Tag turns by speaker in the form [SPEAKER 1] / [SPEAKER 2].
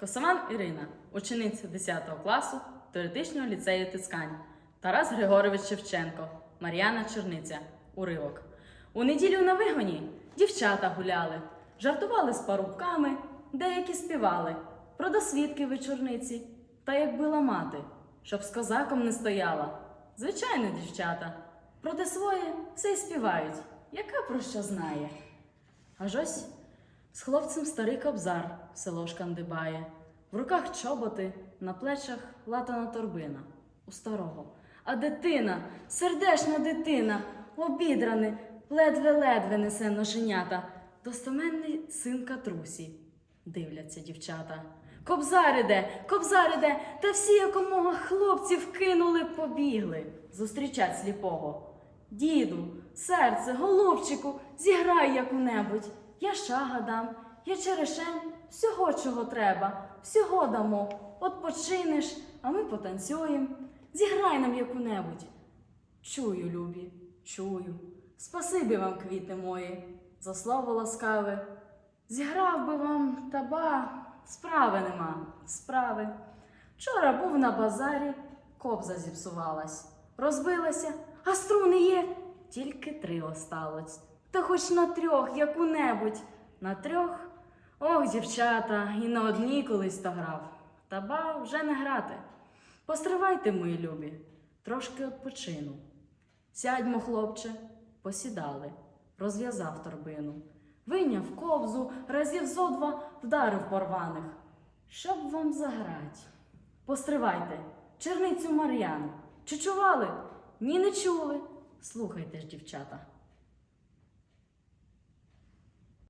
[SPEAKER 1] Косоман Ірина, учениця 10 класу теоретичного ліцею Тискань. Тарас Григорович Шевченко, Мар'яна Черниця. Уривок. У неділю на вигоні дівчата гуляли, жартували з парубками, деякі співали про досвідки вечорниці, та як била мати, щоб з козаком не стояла. Звичайно, дівчата, проте своє все й співають, яка про що знає. Аж ось з хлопцем старий кобзар село шкандибає, в руках чоботи, на плечах латана торбина у старого. А дитина, сердешна дитина, обідране, ледве-ледве несе ношенята, достоменний син катрусі. Дивляться дівчата. Кобзар іде, кобзар іде, та всі якомога хлопців кинули, побігли зустрічать сліпого. Діду, серце, голубчику, зіграй яку-небудь. Я шага дам, я черешень, всього, чого треба, всього дамо. От починеш, а ми потанцюємо. Зіграй нам яку-небудь. Чую, любі, чую. Спасибі вам, квіти мої, за слово ласкаве. Зіграв би вам, та ба, справи нема, справи. Вчора був на базарі, кобза зіпсувалась, розбилася, а струни є, тільки три осталось. Та хоч на трьох, яку-небудь, на трьох. Ох, дівчата, і на одній колись то грав. Та ба вже не грати. Постривайте, мої любі, трошки відпочину. Сядьмо, хлопче, посідали, розв'язав торбину, вийняв ковзу, разів зо два вдарив порваних. Щоб вам заграть. Постривайте, черницю Мар'яну. Чи чували? Ні, не чули. Слухайте ж, дівчата.